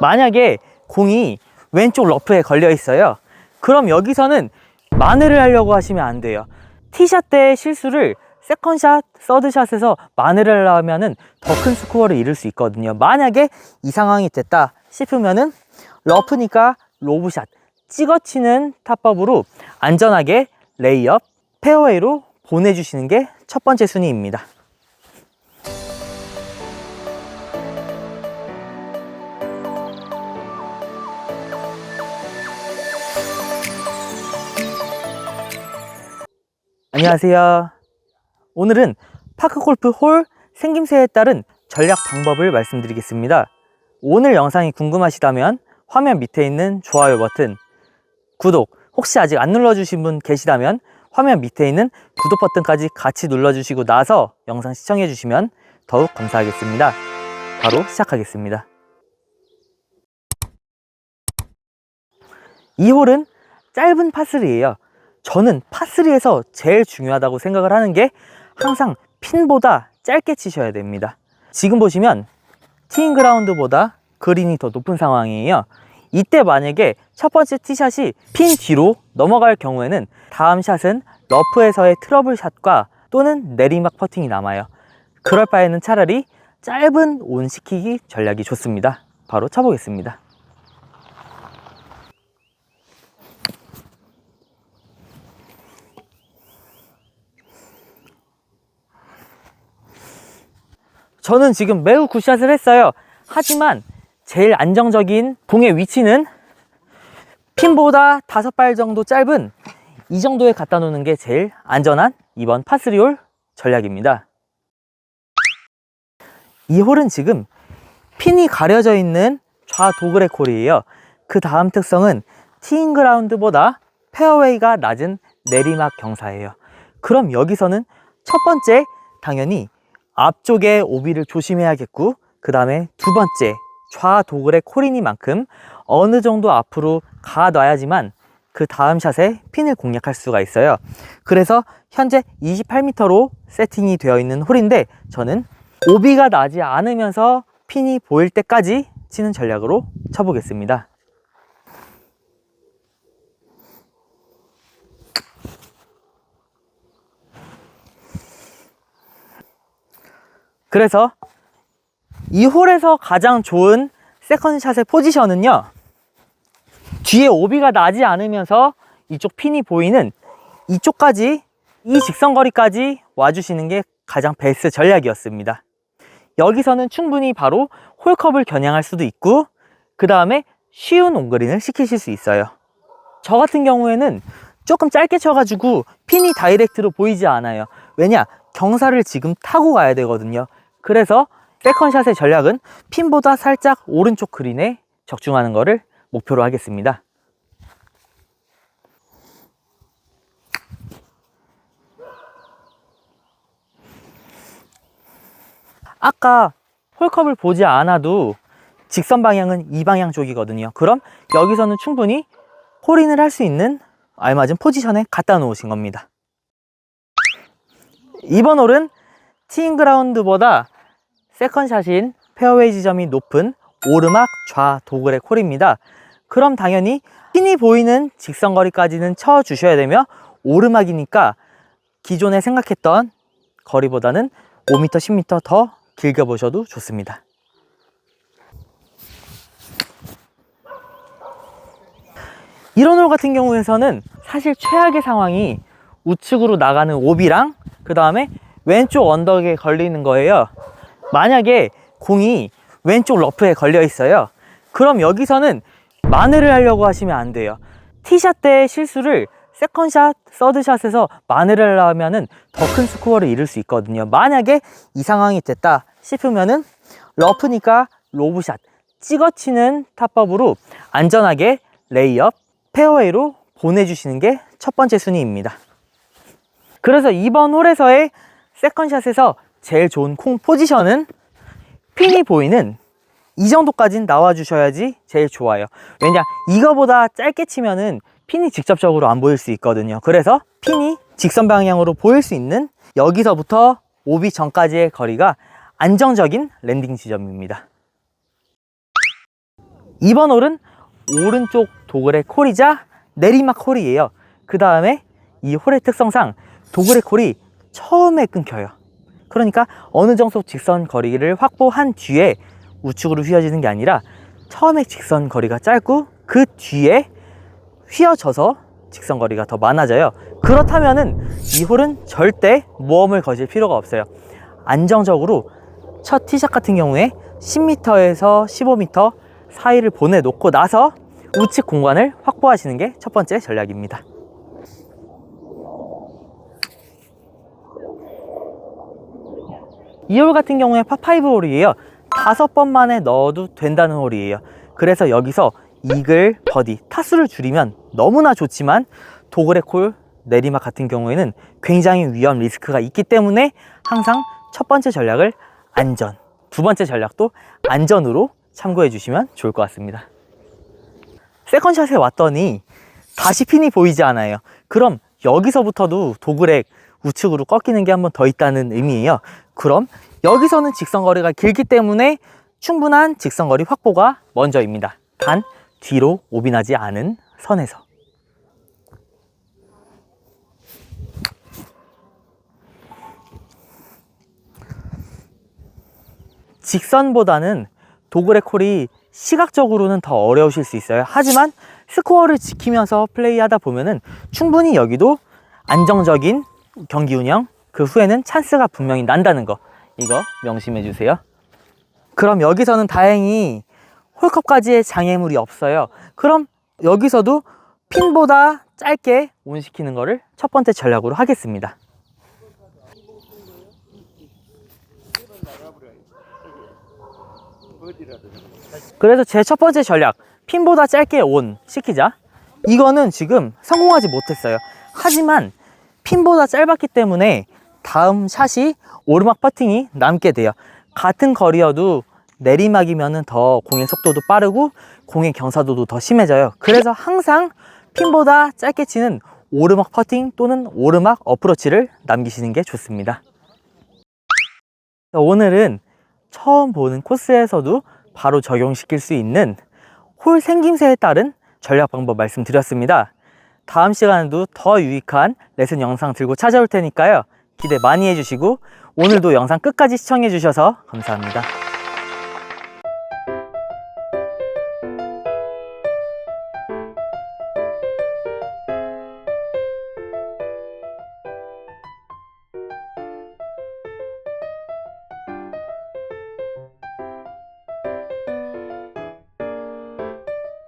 만약에 공이 왼쪽 러프에 걸려 있어요. 그럼 여기서는 마늘을 하려고 하시면 안 돼요. 티샷 때 실수를 세컨샷, 서드샷에서 마늘을 하면은 더 큰 스코어를 이룰 수 있거든요. 만약에 이 상황이 됐다 싶으면은 러프니까 로브샷, 찍어치는 타법으로 안전하게 레이업, 페어웨이로 보내주시는 게 첫 번째 순위입니다. 안녕하세요. 오늘은 파크골프 홀 생김새에 따른 전략 방법을 말씀드리겠습니다. 오늘 영상이 궁금하시다면 화면 밑에 있는 좋아요 버튼, 구독, 혹시 아직 안 눌러주신 분 계시다면 화면 밑에 있는 구독 버튼까지 같이 눌러주시고 나서 영상 시청해주시면 더욱 감사하겠습니다. 바로 시작하겠습니다. 이 홀은 짧은 파3예요. 저는 파3에서 제일 중요하다고 생각을 하는 게 항상 핀보다 짧게 치셔야 됩니다. 지금 보시면 티잉 그라운드보다 그린이 더 높은 상황이에요. 이때 만약에 첫 번째 티샷이 핀 뒤로 넘어갈 경우에는 다음 샷은 러프에서의 트러블 샷과 또는 내리막 퍼팅이 남아요. 그럴 바에는 차라리 짧은 온 시키기 전략이 좋습니다. 바로 쳐보겠습니다. 저는 지금 매우 굿샷을 했어요. 하지만 제일 안정적인 공의 위치는 핀보다 다섯 발 정도 짧은 이 정도에 갖다 놓는 게 제일 안전한 이번 파3홀 전략입니다. 이 홀은 지금 핀이 가려져 있는 좌도그레 콜이에요. 그 다음 특성은 티잉 그라운드보다 페어웨이가 낮은 내리막 경사예요. 그럼 여기서는 첫 번째 당연히 앞쪽에 오비를 조심해야겠고 그 다음에 두 번째 좌도그레 콜이니만큼 어느 정도 앞으로 가놔야지만 그 다음 샷에 핀을 공략할 수가 있어요. 그래서 현재 28m로 세팅이 되어 있는 홀인데 저는 오비가 나지 않으면서 핀이 보일 때까지 치는 전략으로 쳐보겠습니다. 그래서 이 홀에서 가장 좋은 세컨샷의 포지션은요. 뒤에 오비가 나지 않으면서 이쪽 핀이 보이는 이쪽까지 이 직선 거리까지 와주시는 게 가장 베스트 전략이었습니다. 여기서는 충분히 바로 홀컵을 겨냥할 수도 있고 그 다음에 쉬운 온그린을 시키실 수 있어요. 저 같은 경우에는 조금 짧게 쳐가지고 핀이 다이렉트로 보이지 않아요. 왜냐? 경사를 지금 타고 가야 되거든요. 그래서 세컨샷의 전략은 핀보다 살짝 오른쪽 그린에 적중하는 것을 목표로 하겠습니다. 아까 홀컵을 보지 않아도 직선 방향은 이 방향 쪽이거든요. 그럼 여기서는 충분히 홀인을 할 수 있는 알맞은 포지션에 갖다 놓으신 겁니다. 이번 홀은 티잉 그라운드보다 세컨샷인 페어웨이 지점이 높은 오르막 좌 도그레 콜입니다. 그럼 당연히 핀이 보이는 직선 거리까지는 쳐 주셔야 되며 오르막이니까 기존에 생각했던 거리보다는 5m, 10m 더 길게 보셔도 좋습니다. 이런 홀 같은 경우에서는 사실 최악의 상황이 우측으로 나가는 오비랑 그 다음에 왼쪽 언덕에 걸리는 거예요. 만약에 공이 왼쪽 러프에 걸려 있어요. 그럼 여기서는 마늘을 하려고 하시면 안 돼요. 티샷 때 실수를 세컨샷, 서드샷에서 마늘을 하면은 더 큰 스코어를 이룰 수 있거든요. 만약에 이 상황이 됐다 싶으면은 러프니까 로브샷, 찍어치는 타법으로 안전하게 레이업, 페어웨이로 보내주시는 게 첫 번째 순위입니다. 그래서 이번 홀에서의 세컨샷에서 제일 좋은 콩 포지션은 핀이 보이는 이 정도까지는 나와 주셔야지 제일 좋아요. 왜냐, 이거보다 짧게 치면은 핀이 직접적으로 안 보일 수 있거든요. 그래서 핀이 직선 방향으로 보일 수 있는 여기서부터 오비 전까지의 거리가 안정적인 랜딩 지점입니다. 이번 홀은 오른쪽 도그레 콜이자 내리막 홀이에요. 그 다음에 이 홀의 특성상 도그레 콜이 처음에 끊겨요. 그러니까 어느 정도 직선 거리를 확보한 뒤에 우측으로 휘어지는 게 아니라 처음에 직선 거리가 짧고 그 뒤에 휘어져서 직선 거리가 더 많아져요. 그렇다면은 이 홀은 절대 모험을 거실 필요가 없어요. 안정적으로 첫 티샷 같은 경우에 10m에서 15m 사이를 보내놓고 나서 우측 공간을 확보하시는 게 첫 번째 전략입니다. 이홀 같은 경우에 파5 홀이에요. 다섯 번 만에 넣어도 된다는 홀이에요. 그래서 여기서 이글, 버디, 타수를 줄이면 너무나 좋지만 도그레 콜, 내리막 같은 경우에는 굉장히 위험 리스크가 있기 때문에 항상 첫 번째 전략을 안전, 두 번째 전략도 안전으로 참고해 주시면 좋을 것 같습니다. 세컨샷에 왔더니 다시 핀이 보이지 않아요. 그럼 여기서부터도 도그렉 우측으로 꺾이는 게 한 번 더 있다는 의미예요. 그럼 여기서는 직선거리가 길기 때문에 충분한 직선거리 확보가 먼저입니다. 단 뒤로 오비나지 않은 선에서. 직선보다는 도그레 콜이 시각적으로는 더 어려우실 수 있어요. 하지만 스코어를 지키면서 플레이하다 보면은 충분히 여기도 안정적인 경기 운영, 그 후에는 찬스가 분명히 난다는 거. 이거 명심해 주세요. 그럼 여기서는 다행히 홀컵까지의 장애물이 없어요. 그럼 여기서도 핀보다 짧게 온시키는 거를 첫 번째 전략으로 하겠습니다. 그래서 제 첫 번째 전략 핀보다 짧게 온 시키자 이거는 지금 성공하지 못했어요 하지만 핀보다 짧았기 때문에 다음 샷이 오르막 퍼팅이 남게 돼요 같은 거리여도 내리막이면 더 공의 속도도 빠르고 공의 경사도도 더 심해져요 그래서 항상 핀보다 짧게 치는 오르막 퍼팅 또는 오르막 어프로치를 남기시는 게 좋습니다 오늘은 처음 보는 코스에서도 바로 적용시킬 수 있는 홀 생김새에 따른 전략 방법 말씀드렸습니다. 다음 시간에도 더 유익한 레슨 영상 들고 찾아올 테니까요. 기대 많이 해주시고 오늘도 영상 끝까지 시청해 주셔서 감사합니다.